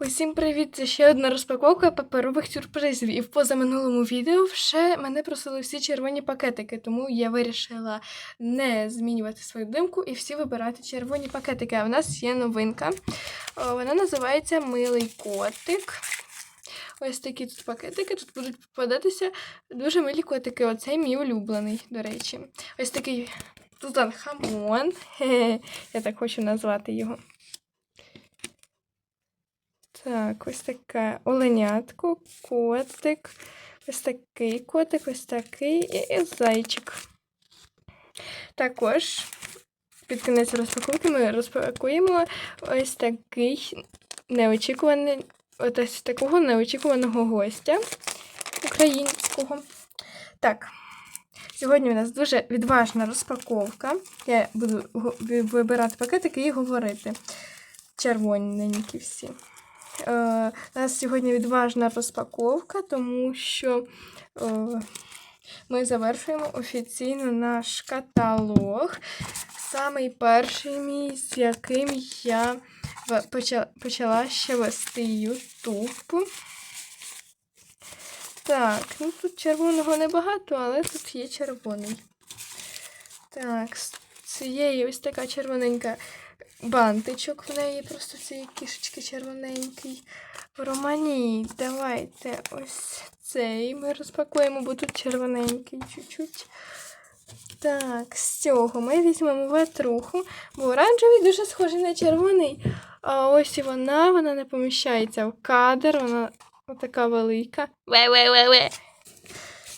Усім привіт! Це ще одна розпаковка паперових сюрпризів. І в позаминулому відео вже мене просили всі червоні пакетики, тому я вирішила не змінювати свою думку і всі вибирати червоні пакетики. А в нас є новинка. Вона називається Милий котик. Ось такі тут пакетики. Тут будуть попадатися дуже милі котики. Оцей мій улюблений, до речі. Ось такий Тутанхамон. Я так хочу назвати його. Так, ось таке оленятко, котик, ось такий котик, ось такий і, і зайчик. Також під кінець розпаковки ми розпакуємо ось такий неочікуваний, ось такого неочікуваного гостя українського. Так, сьогодні у нас дуже відважна розпаковка. Я буду вибирати пакетики і говорити. Червоненькі всі. Е, у нас сьогодні відважна розпаковка, тому що е, ми завершуємо офіційно наш каталог. Самий перший мій, з яким я почала, ще вести YouTube. Так, ну тут червоного небагато, але тут є червоний. Так, з цієї ось така червоненька бантичок в неї, просто цієї кішечки червоненький. В романі давайте ось цей ми розпакуємо, бо тут червоненький чуть-чуть. Так, з цього ми візьмемо ватруху, бо оранжевий дуже схожий на червоний. А ось і вона, вона не поміщається в кадр, вона така велика. Ве-ве-ве-ве.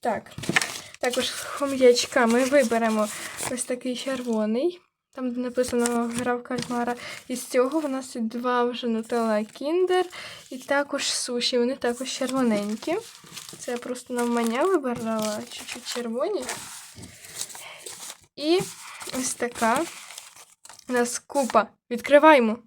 Так. Також хом'ячка ми виберемо ось такий червоний. Там написано гра в кальмара. З цього в нас тут два вже нутелла кіндер і також суші. Вони також червоненькі. Це я просто навмання вибирала чуть-чуть червоні. І ось така у нас купа. Відкриваємо.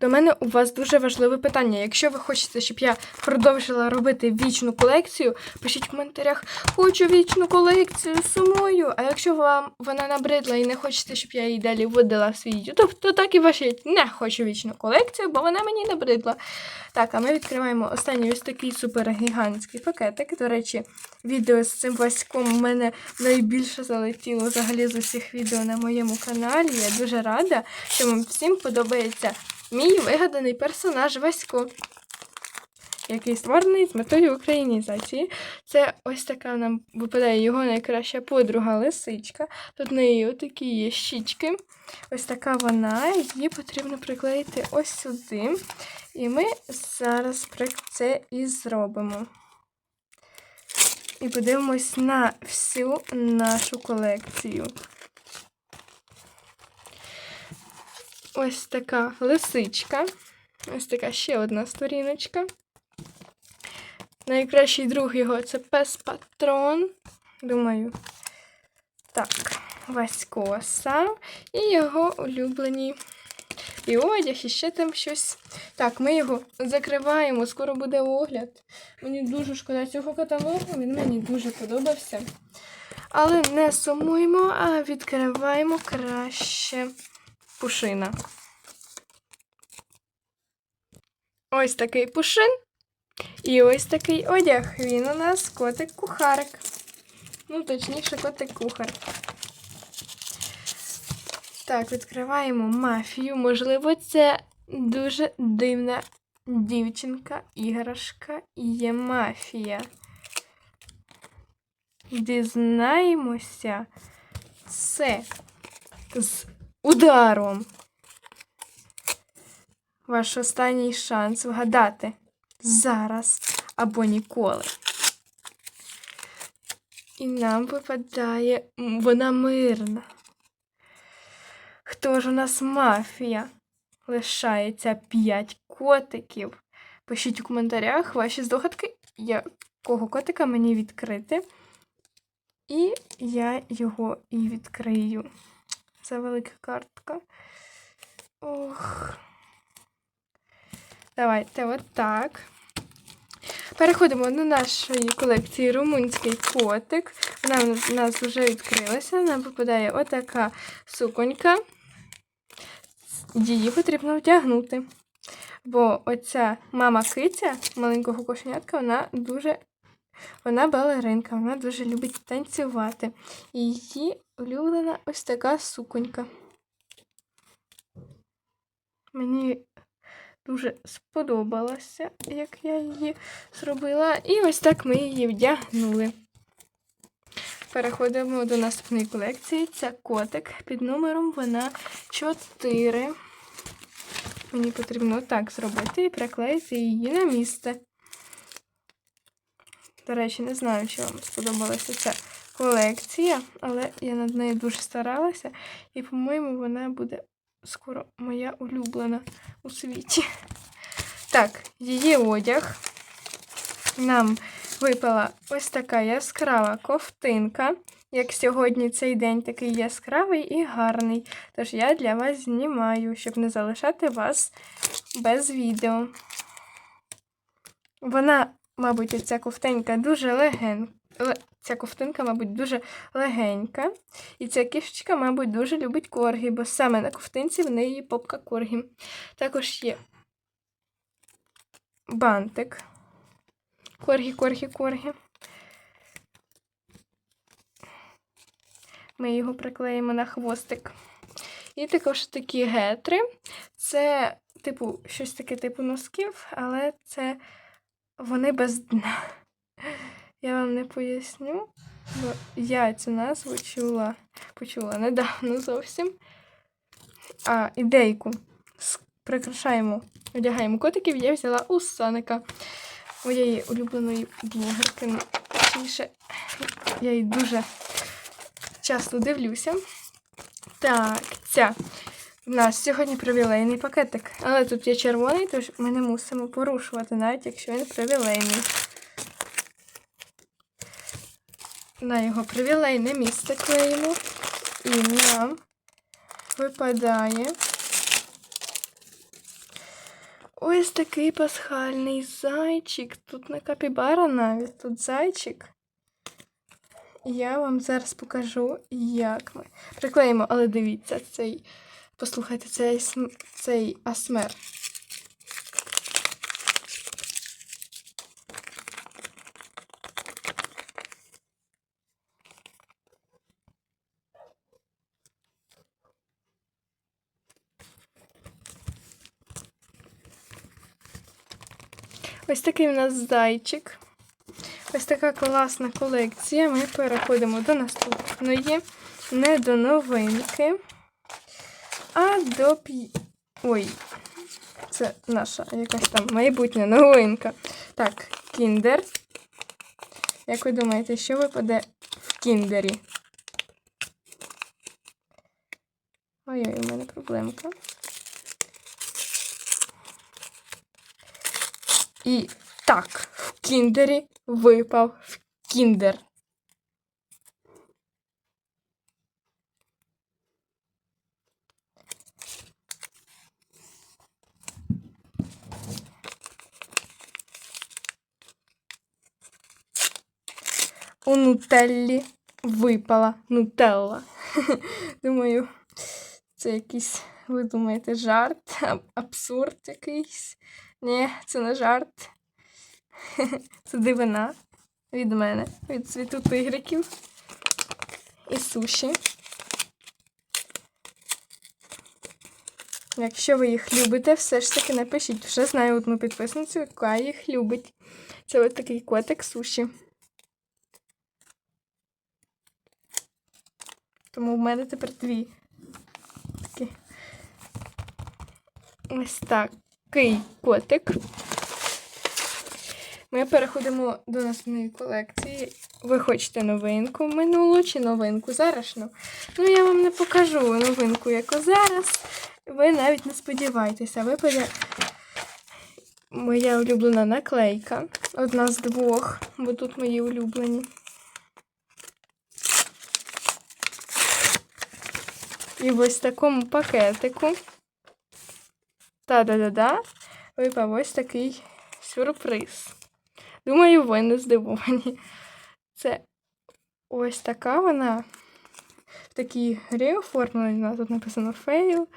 До мене у вас дуже важливе питання. Якщо ви хочете, щоб я продовжила робити вічну колекцію, пишіть в коментарях Хочу вічну колекцію сумою. А якщо вам вона набридла і не хочете, щоб я її далі вводила в свій YouTube, то так і ваші не хочу вічну колекцію, бо вона мені набридла. Так, а ми відкриваємо останній ось такий супергігантський пакетик. До речі, відео з цим Васьком в мене найбільше залетіло взагалі з усіх відео на моєму каналі. Я дуже рада, що вам всім подобається мій вигаданий персонаж Васько який створений з метою українізації. Це ось така нам випадає його найкраща подруга лисичка. Тут в неї отакі є щічки. Ось така вона. Її потрібно приклеїти ось сюди. І ми зараз це і зробимо. І подивимось на всю нашу колекцію. Ось така лисичка. Ось така ще одна сторіночка. Найкращий друг його це пес патрон. Думаю. Так, Васькоса і його улюблені. І одяг, і ще там щось. Так, ми його закриваємо, скоро буде огляд. Мені дуже шкода цього каталогу, він мені дуже подобався. Але не сумуємо, а відкриваємо краще пушина. Ось такий пушин. І ось такий одяг. Він у нас котик-кухарик. Ну, точніше, котик-кухар. Так, відкриваємо мафію. Можливо, це дуже дивна дівчинка, іграшка і є мафія. Дізнаємося це з ударом. Ваш останній шанс вгадати зараз або ніколи. І нам випадає вона мирна. Хто ж у нас мафія? Лишається п'ять котиків. Пишіть у коментарях ваші здогадки, якого котика мені відкрити. І я його і відкрию. Це велика картка. Ох. Давайте отак. Переходимо до нашої колекції румунський котик. Вона в нас вже відкрилася. Нам попадає отака суконька. Її потрібно вдягнути. Бо оця мама киця маленького кошенятка, вона дуже. Вона балеринка, вона дуже любить танцювати. І її улюблена ось така суконька. Мені дуже сподобалося, як я її зробила. І ось так ми її вдягнули. Переходимо до наступної колекції. Це котик. Під номером вона 4. Мені потрібно так зробити і приклеїти її на місце. До речі, не знаю, чи вам сподобалася ця колекція, але я над нею дуже старалася, і, по-моєму, вона буде скоро моя улюблена у світі. Так, її одяг. Нам випала ось така яскрава ковтинка. Як сьогодні цей день такий яскравий і гарний. Тож я для вас знімаю, щоб не залишати вас без відео. Вона, мабуть, ця ковтинка дуже леген... Ця ковтинка, мабуть, дуже легенька. І ця кішечка, мабуть, дуже любить коргі, бо саме на ковтинці в неї попка коргі. Також є бантик. Коргі, коргі, коргі. Ми його приклеїмо на хвостик. І також такі гетри. Це, типу, щось таке типу носків, але це вони без дна. Я вам не поясню, бо я цю назву чула, почула недавно зовсім. А ідейку прикрашаємо, одягаємо котиків, я взяла у Саника, моєї улюбленої блогерки. Ну, точніше, я її дуже часто дивлюся. Так, ця. У нас сьогодні привілейний пакетик, але тут є червоний, тож ми не мусимо порушувати, навіть якщо він привілейний. На його привілейне місце клеїмо. І нам випадає ось такий пасхальний зайчик. Тут не капібара навіть, тут зайчик. Я вам зараз покажу, як ми приклеїмо, але дивіться, цей, послухайте, цей, цей асмер. Ось такий у нас зайчик. Ось така класна колекція. Ми переходимо до наступної. Не до новинки, а до п'ї. Ой, це наша якась там майбутня новинка. Так, кіндер. Як ви думаєте, що випаде в кіндері? Ой-ой, у мене проблемка. І так, в кіндері випав в кіндер. У нутеллі випала нутелла. Думаю, це якийсь, ви думаєте, жарт, абсурд якийсь. Ні, це не жарт. Це дивина від мене, від світу тигриків і суші. Якщо ви їх любите, все ж таки напишіть. Вже знаю одну підписницю, яка їх любить. Це ось такий котик суші. Тому в мене тепер дві. Такі. Ось такий котик. Ми переходимо до наступної колекції. Ви хочете новинку минулу чи новинку зарашну? Ну, я вам не покажу новинку, яку зараз. Ви навіть не сподівайтеся, випаде моя улюблена наклейка. Одна з двох, бо тут мої улюблені. І в ось такому пакетику. Та-да-да-да. Випав ось такий сюрприз. Думаю, ви не здивовані. Це ось така вона в такій грі оформлена. Тут написано фейл.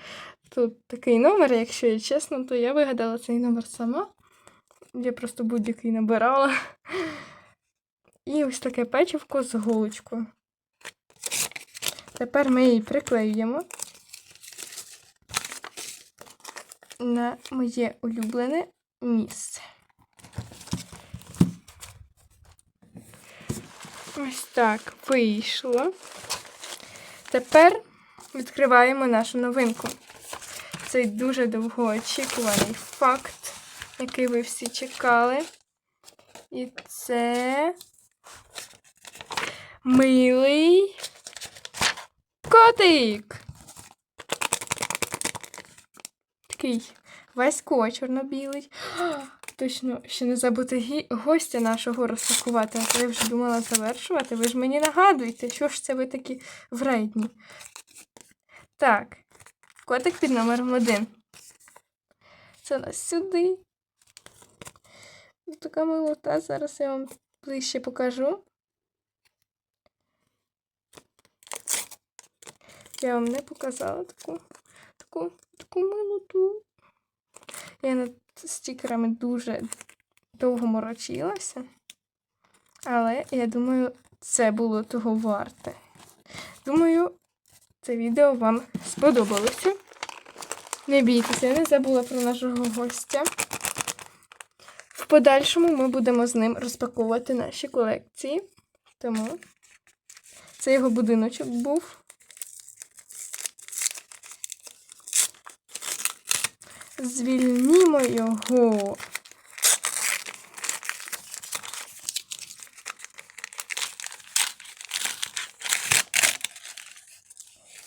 тут такий номер, якщо я чесно, то я вигадала цей номер сама. Я просто будь-який набирала. І ось таке печивко з голочкою. Тепер ми її приклеюємо на моє улюблене місце. Ось так вийшло. Тепер відкриваємо нашу новинку. Цей дуже довгоочікуваний факт, який ви всі чекали. І це милий котик. Такий Васько чорно-білий. Точно, ще не забути гостя нашого розпакувати, а то я вже думала завершувати. Ви ж мені нагадуєте, що ж це ви такі вредні. Так, котик під номером один. Це нас сюди. Така милота. Зараз я вам ближче покажу. Я вам не показала таку, таку, таку милоту. Я над стікерами дуже довго морочилася. Але я думаю, це було того варте. Думаю, це відео вам сподобалося. Не бійтеся, я не забула про нашого гостя. В подальшому ми будемо з ним розпаковувати наші колекції. Тому це його будиночок був. Звільнімо його.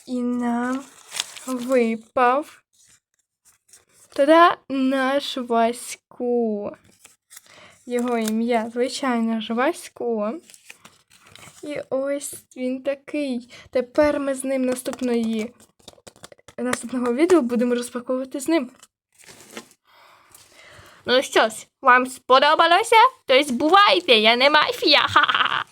І нам випав Та-да! наш Васько. Його ім'я, звичайно ж, Васько. І ось він такий. Тепер ми з ним наступної наступного відео будемо розпаковувати з ним. Ну що ж, вам сподобалося? То бувайте, я не мафія. Ха-ха-ха.